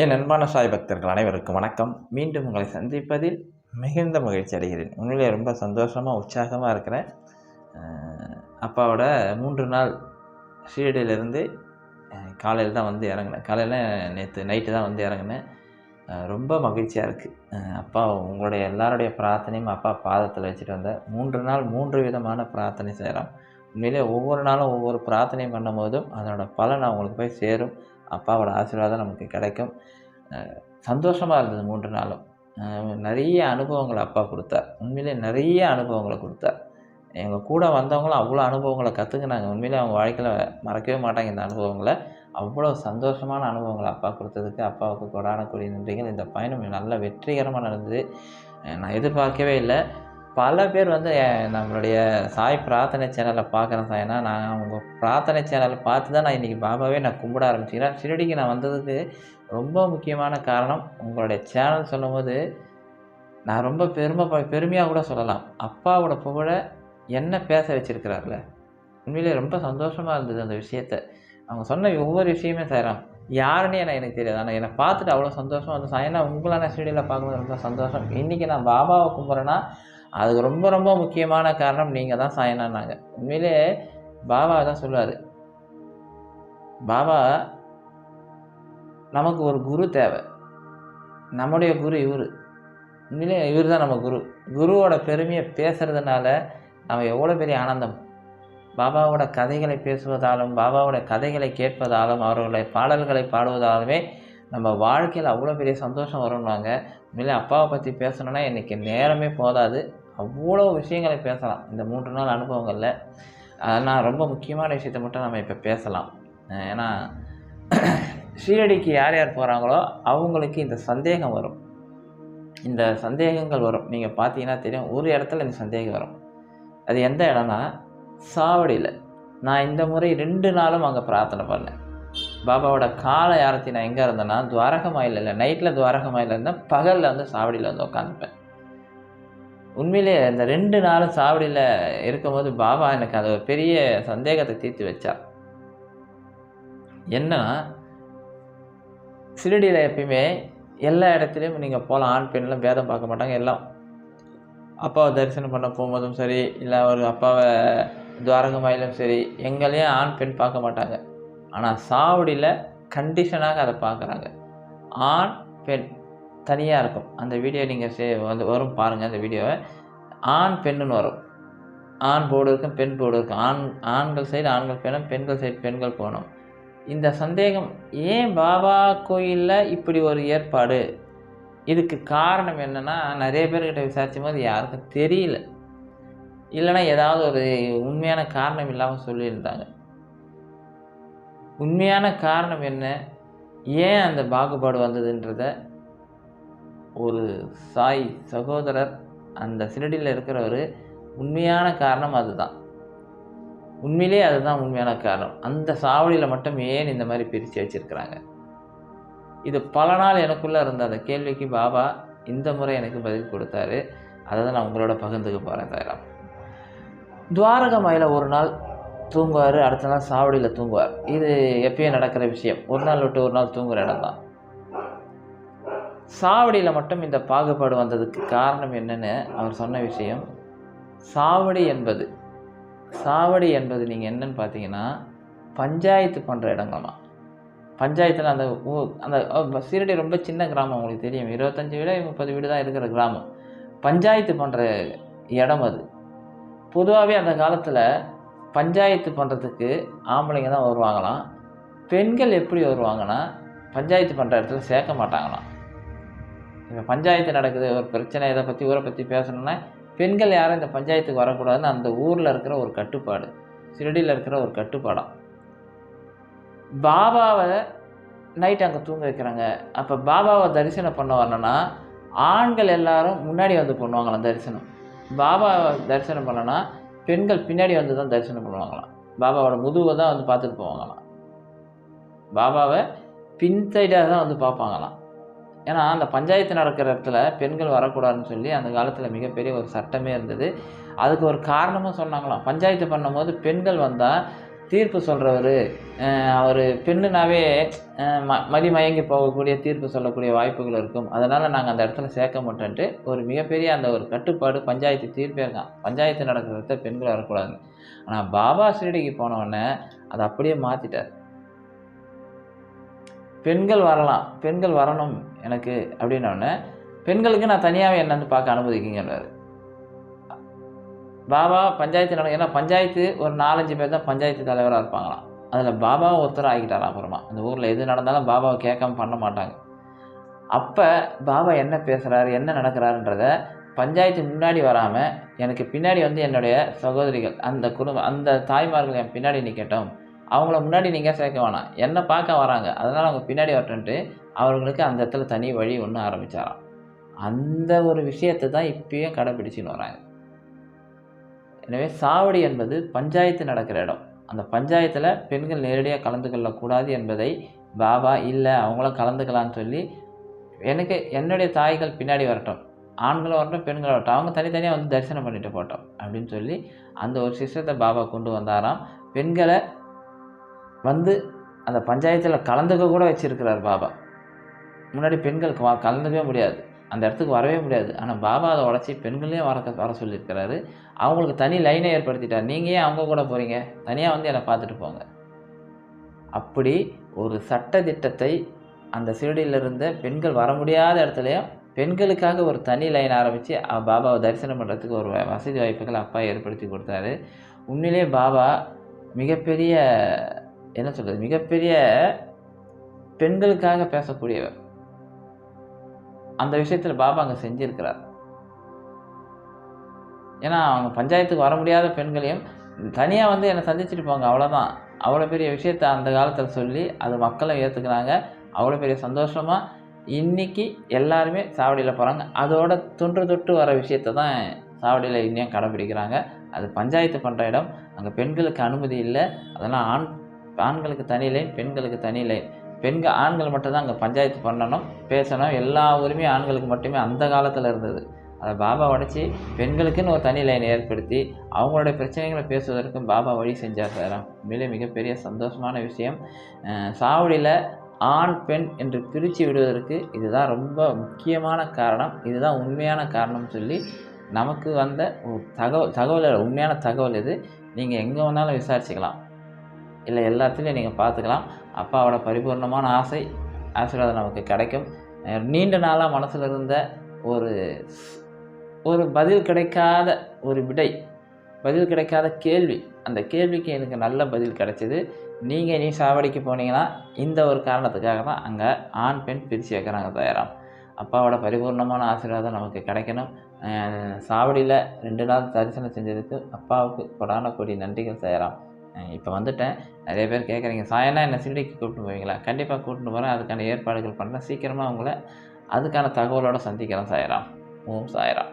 என் அன்பான சாய் பக்தர்கள் அனைவருக்கும் வணக்கம். மீண்டும் உங்களை சந்திப்பதில் மிகுந்த மகிழ்ச்சி அடைகிறேன். உண்மையிலே ரொம்ப சந்தோஷமாக உற்சாகமாக இருக்கிறேன். அப்பாவோட மூன்று நாள் ஷீரடியிலேருந்து காலையில் தான் வந்து இறங்கினேன். காலையில் நேற்று நைட்டு தான் வந்து இறங்கினேன். ரொம்ப மகிழ்ச்சியாக இருக்குது அப்பா உங்களுடைய எல்லாருடைய பிரார்த்தனையும் அப்பா பாதத்தில் வச்சுட்டு வந்தேன் மூன்று நாள் மூன்று விதமான பிரார்த்தனை செய்கிறோம் உண்மையிலே ஒவ்வொரு நாளும் ஒவ்வொரு பிரார்த்தனை பண்ணும் போதும் அதனோட பலன் அவங்களுக்கு போய் சேரும். அப்பாவோட ஆசீர்வாதம் நமக்கு கிடைக்கும். சந்தோஷமாக இருந்தது மூன்று நாளும். நிறைய அனுபவங்களை அப்பா கொடுத்தார். உண்மையிலே நிறைய அனுபவங்களை கொடுத்தார். எங்கள் கூட வந்தவங்களும் அவ்வளோ அனுபவங்களை கற்றுக்கினாங்க உண்மையிலே அவங்க வாழ்க்கையில் மறக்கவே மாட்டாங்க இந்த அனுபவங்களை. அவ்வளோ சந்தோஷமான அனுபவங்களை அப்பா கொடுத்ததுக்கு அப்பாவுக்கு கொடான கூடிய நன்றிகள். இந்த பயணம் நல்ல வெற்றிகரமாக நடந்தது. நான் எதிர்பார்க்கவே இல்லை. பல பேர் வந்து நம்மளுடைய சாய் பிரார்த்தனை சேனலை பார்க்குறேன் சாய்னா நான் அவங்க பிரார்த்தனை சேனலை பார்த்து தான் நான் இன்றைக்கி பாபாவே நான் கும்பிட ஆரம்பிச்சிக்கிறேன் ஷிரடிக்கு நான் வந்ததுக்கு ரொம்ப முக்கியமான காரணம் உங்களுடைய சேனல் சொல்லும்போது நான் ரொம்ப பெருமை பெருமையாக கூட சொல்லலாம். அப்பாவோட புகழ என்ன பேச வச்சிருக்கிறார்ல? உண்மையிலே ரொம்ப சந்தோஷமாக இருந்தது அந்த விஷயத்த. அவங்க சொன்ன ஒவ்வொரு விஷயமே செய்கிறான் யாருன்னே எனக்கு எனக்கு தெரியாது. ஆனால் என்னை பார்த்துட்டு அவ்வளோ சந்தோஷம் வந்து ஏன்னா உங்களான நான் பார்க்கும்போது ரொம்ப சந்தோஷம். இன்றைக்கி நான் பாபாவை கும்பிட்றேன்னா அதுக்கு ரொம்ப ரொம்ப முக்கியமான காரணம் நீங்கள் தான் சாயனானாங்க. உண்மையிலே பாபா தான் சொல்லுவார். பாபா நமக்கு ஒரு குரு தேவை. நம்முடைய குரு இவர். உண்மையிலே இவர் தான் நம்ம குரு. குருவோட பெருமையை பேசுகிறதுனால நம்ம எவ்வளோ பெரிய ஆனந்தம். பாபாவோட கதைகளை பேசுவதாலும் பாபாவோட கதைகளை கேட்பதாலும் அவர்களுடைய பாடல்களை பாடுவதாலுமே நம்ம வாழ்க்கையில் அவ்வளோ பெரிய சந்தோஷம் வரும்னாங்க. உண்மையிலே அப்பாவை பற்றி பேசணுன்னா இன்றைக்கி நேரமே போதாது. அவ்வளோ விஷயங்களை பேசலாம். இந்த மூன்று நாள் அனுபவங்களில் அதனால் ரொம்ப முக்கியமான விஷயத்த மட்டும் நம்ம இப்போ பேசலாம். ஏன்னா ஷீரடிக்கு யார் யார் போகிறாங்களோ அவங்களுக்கு இந்த சந்தேகம் வரும். இந்த சந்தேகங்கள் வரும். நீங்கள் பார்த்தீங்கன்னா தெரியும் ஒரு இடத்துல இந்த சந்தேகம் வரும். அது எந்த இடம்னா சாவடியில். நான் இந்த முறை ரெண்டு நாளும் அங்கே பிரார்த்தனை பண்ணேன். பாபாவோட கால யாரத்தி நான் எங்கே இருந்தேன்னா துவாரகமாயில் இல்லை நைட்டில் துவாரகமாயில் இருந்தேன். பகலில் வந்து சாவடியில் வந்து உட்காந்துப்பேன். உண்மையிலே இந்த ரெண்டு நாளும் சாவடியில் இருக்கும்போது பாபா எனக்கு அது ஒரு பெரிய சந்தேகத்தை தீர்த்து வச்சார். என்னன்னா சிறுடியில் எப்பயுமே எல்லா இடத்துலையும் நீங்கள் போகலாம் ஆண் பெண்லாம் பேதம் பார்க்க மாட்டாங்க எல்லாம். அப்பாவை தரிசனம் பண்ண போகும்போதும் சரி இல்லை ஒரு அப்பாவை துவாரகமாயிலும் சரி எங்களையும் ஆண் பெண் பார்க்க மாட்டாங்க. ஆனால் சாவடியில் கண்டிஷனாக அதை பார்க்குறாங்க. ஆண் பெண். தனியாக இருக்கும். அந்த வீடியோ நீங்கள் சே வந்து வரும் பாருங்கள் அந்த வீடியோவை ஆண் பெண்ணுன்னு வரும். ஆண் போர்டு இருக்கும் பெண் போர்டு இருக்கும். ஆண் ஆண்கள் சைடு ஆண்கள் பெண்ணும் பெண்கள் சைடு பெண்கள் போகணும். இந்த சந்தேகம் ஏன் பாபா கோயிலில் இப்படி ஒரு ஏற்பாடு? இதுக்கு காரணம் என்னென்னா நிறைய பேர்கிட்ட விசாரிச்சும் போது யாருக்கும் தெரியல. இல்லைன்னா ஏதாவது ஒரு உண்மையான காரணம் இல்லாமல் சொல்லியிருந்தாங்க. உண்மையான காரணம் என்ன? ஏன் அந்த பாகுபாடு வந்ததுன்றத ஒரு சாய் சகோதரர் அந்த சிரடியில் இருக்கிறவர் உண்மையான காரணம் அதுதான். உண்மையிலே அதுதான் உண்மையான காரணம். அந்த சாவடியில் மட்டும் ஏன் இந்த மாதிரி பிரித்து வச்சுருக்கிறாங்க? இது பல நாள் எனக்குள்ளே இருந்த அந்த கேள்விக்கு பாபா இந்த முறை எனக்கு பதில் கொடுத்தாரு. அதை தான் நான் உங்களோட பகிர்ந்துக்க போகிறேன் தயாரம். துவாரகமாயில் ஒரு நாள் தூங்குவார் அடுத்த நாள் சாவடியில் தூங்குவார். இது எப்பயும் நடக்கிற விஷயம். ஒரு நாள் விட்டு ஒரு நாள் தூங்குற இடம் தான் சாவடியில் மட்டும் இந்த பாகுபாடு வந்ததுக்கு காரணம் என்னென்னு அவர் சொன்ன விஷயம் சாவடி என்பது சாவடி என்பது நீங்கள் என்னன்னு பார்த்தீங்கன்னா பஞ்சாயத்து பண்ணுற இடங்களாம். பஞ்சாயத்தில் அந்த ஊ அந்த சீரடி ரொம்ப சின்ன கிராமம் உங்களுக்கு தெரியும். இருபத்தஞ்சி வீடு முப்பது வீடு தான் இருக்கிற கிராமம். பஞ்சாயத்து பண்ணுற இடம் அது. பொதுவாகவே அந்த காலத்தில் பஞ்சாயத்து பண்ணுறதுக்கு ஆம்பளைங்க தான் வருவாங்களாம். பெண்கள் எப்படி வருவாங்கன்னா பஞ்சாயத்து பண்ணுற இடத்துல சேர்க்க மாட்டாங்களாம். இப்போ பஞ்சாயத்து நடக்குது ஒரு பிரச்சனை இதை பற்றி ஊரை பற்றி பேசணுன்னா பெண்கள் யாரும் இந்த பஞ்சாயத்துக்கு வரக்கூடாதுன்னு அந்த ஊரில் இருக்கிற ஒரு கட்டுப்பாடு சிறடியில் இருக்கிற ஒரு கட்டுப்பாடாம் பாபாவை நைட் அங்கே தூங்க வைக்கிறாங்க. அப்போ பாபாவை தரிசனம் பண்ண வரணும்னா ஆண்கள் எல்லாரும் முன்னாடி வந்து பண்ணுவாங்களாம் தரிசனம். பாபாவை தரிசனம் பண்ணனா பெண்கள் பின்னாடி வந்து தான் தரிசனம் பண்ணுவாங்களாம். பாபாவோட முதுவை தான் வந்து பார்த்துட்டு போவாங்களாம். பாபாவை பின் சைடாக தான் வந்து பார்ப்பாங்களாம். ஏன்னா அந்த பஞ்சாயத்து நடக்கிற இடத்துல பெண்கள் வரக்கூடாதுன்னு சொல்லி அந்த காலத்தில் மிகப்பெரிய ஒரு சட்டமே இருந்தது. அதுக்கு ஒரு காரணமும் சொன்னாங்களாம். பஞ்சாயத்து பண்ணும்போது பெண்கள் வந்தால் தீர்ப்பு சொல்கிறவர் அவர் பெண்ணுனாவே ம மதிமயங்கி போகக்கூடிய தீர்ப்பு சொல்லக்கூடிய வாய்ப்புகள் இருக்கும். அதனால் நாங்கள் அந்த இடத்துல சேர்க்க மாட்டோன்ட்டு ஒரு மிகப்பெரிய அந்த ஒரு கட்டுப்பாடு பஞ்சாயத்து தீர்ப்பே இருக்கான் பஞ்சாயத்து நடக்கிறத பெண்கள் வரக்கூடாது ஆனால் பாபா ஸ்ரீடிக்கு போனவுடனே அதை அப்படியே மாற்றிட்டார் பெண்கள் வரலாம். பெண்கள் வரணும் எனக்கு அப்படின்னோடனே பெண்களுக்கு நான் தனியாகவே என்ன வந்து பார்க்க அனுமதிக்கிங்கன்றாரு பாபா பஞ்சாயத்து நடக்கும். ஏன்னா பஞ்சாயத்து ஒரு நாலஞ்சு பேர் தான் பஞ்சாயத்து தலைவராக இருப்பாங்களாம். அதில் பாபா ஒருத்தர் ஆகிட்டாராம் அப்புறமா. அந்த ஊரில் எது நடந்தாலும் பாபாவை கேட்காம பண்ண மாட்டாங்க. அப்போ பாபா என்ன பேசுகிறாரு என்ன நடக்கிறாருன்றத பஞ்சாயத்து முன்னாடி வராமல் எனக்கு பின்னாடி வந்து என்னுடைய சகோதரிகள் அந்த குடும்பம் அந்த தாய்மார்கள் என் பின்னாடி நிற்கட்டும் அவங்கள முன்னாடி நீங்கள் சேர்க்க வேணாம். என்னை பார்க்க வராங்க. அதனால் அவங்க பின்னாடி வரட்டுன்ட்டு அவர்களுக்கு அந்த இடத்துல தனி வழி ஒன்று ஆரம்பிச்சாராம். அந்த ஒரு விஷயத்தை தான் இப்பயும் கடைப்பிடிச்சின்னு வராங்க. எனவே சாவடி என்பது பஞ்சாயத்து நடக்கிற இடம். அந்த பஞ்சாயத்தில் பெண்கள் நேரடியாக கலந்து கொள்ளக்கூடாது என்பதை பாபா இல்லை அவங்களும் கலந்துக்கலான்னு சொல்லி எனக்கு என்னுடைய தாய்கள் பின்னாடி வரட்டும். ஆண்களும் வரட்டும் பெண்களும் வரட்டும். அவங்க தனித்தனியாக வந்து தரிசனம் பண்ணிட்டு போட்டோம் அப்படின்னு சொல்லி அந்த ஒரு சிஸ்டத்தை பாபா கொண்டு வந்தாராம். பெண்களை வந்து அந்த பஞ்சாயத்தில் கலந்துக்க கூட வச்சுருக்கிறார் பாபா. முன்னாடி பெண்கள் வா கலந்துக்கவே முடியாது. அந்த இடத்துக்கு வரவே முடியாது. ஆனால் பாபா அதை உடச்சி பெண்களையும் வர வர சொல்லியிருக்கிறாரு. அவங்களுக்கு தனி லைனை ஏற்படுத்திட்டார். நீங்கள் ஏன் அவங்க கூட போகிறீங்க தனியாக வந்து என்னை பார்த்துட்டு போங்க. அப்படி ஒரு சட்ட திட்டத்தை அந்த சீரடியில் இருந்த பெண்கள் வர முடியாத இடத்துலையும் பெண்களுக்காக ஒரு தனி லைன் ஆரம்பித்து பாபாவை தரிசனம் பண்ணுறதுக்கு ஒரு வசதி வாய்ப்புகள் அப்பா ஏற்படுத்தி கொடுத்தாரு. உண்மையிலே பாபா மிகப்பெரிய என்ன சொல்கிறது மிகப்பெரிய பெண்களுக்காக பேசக்கூடியவர். அந்த விஷயத்தில் பாபா அங்கே செஞ்சிருக்கிறார். ஏன்னா அவங்க பஞ்சாயத்துக்கு வர முடியாத பெண்களையும் தனியாக வந்து என்னை சந்திச்சுட்டு போங்க அவ்வளோதான் அவ்வளோ பெரிய விஷயத்த அந்த காலத்தில் சொல்லி அது மக்களை ஏற்றுக்கிறாங்க அவ்வளோ பெரிய சந்தோஷமாக இன்னைக்கு எல்லாருமே சாவடியில் போகிறாங்க அதோட தொன்று தொட்டு வர விஷயத்தை தான் சாவடியில் இன்னும் கடைப்பிடிக்கிறாங்க அது பஞ்சாயத்து பண்ணுற இடம். அங்கே பெண்களுக்கு அனுமதி இல்லை. அதெல்லாம் ஆண் ஆண்களுக்கு தனி லைன் பெண்களுக்கு தனி லைன் பெண்கள் ஆண்கள் மட்டும்தான் அங்கே பஞ்சாயத்து பண்ணணும் பேசணும். எல்லா உரிமையும் ஆண்களுக்கு மட்டுமே அந்த காலத்தில் இருந்தது. அதை பாபா உடச்சி பெண்களுக்குன்னு ஒரு தனி லைன் ஏற்படுத்தி அவங்களுடைய பிரச்சனைகளை பேசுவதற்கும் பாபா வழி செஞ்சார் சார். உண்மையிலே மிகப்பெரிய சந்தோஷமான விஷயம். சாவடியில் ஆண் பெண் என்று பிரித்து விடுவதற்கு இதுதான் ரொம்ப முக்கியமான காரணம். இதுதான் உண்மையான காரணம்னு சொல்லி நமக்கு வந்த ஒரு தகவல் தகவல் உண்மையான தகவல் இது. நீங்கள் எங்கே வேணாலும் விசாரிச்சுக்கலாம். இல்லை எல்லாத்துலேயும் நீங்கள் பார்த்துக்கலாம். அப்பாவோட பரிபூர்ணமான ஆசை ஆசீர்வாதம் நமக்கு கிடைக்கும். நீண்ட நாளாக மனசில் இருந்த ஒரு ஒரு பதில் கிடைக்காத ஒரு விடை பதில் கிடைக்காத கேள்வி அந்த கேள்விக்கு எனக்கு நல்ல பதில் கிடைச்சிது. நீங்கள் நீ சாவடிக்கு போனீங்கன்னா இந்த ஒரு காரணத்துக்காக தான் அங்கே ஆண் பெண் பிரித்து வைக்கிறாங்க தயாராம். அப்பாவோட பரிபூர்ணமான ஆசீர்வாதம் நமக்கு கிடைக்கணும். சாவடியில் ரெண்டு நாள் தரிசனம் செஞ்சதுக்கு அப்பாவுக்கு கொடான கொடி நன்றிகள் தயாராம். இப்போ வந்துட்டேன். நிறைய பேர் கேட்குறீங்க சாயனா என்ன சிண்டிக்கு கூப்பிட்டு போவீங்களா? கண்டிப்பாக கூப்பிட்டு போகிறேன் அதுக்கான ஏற்பாடுகள் பண்ணுறேன் சீக்கிரமாக உங்களை அதுக்கான தகவலோடு சந்திக்கிறேன் சாயராம் ஓம் சாயராம்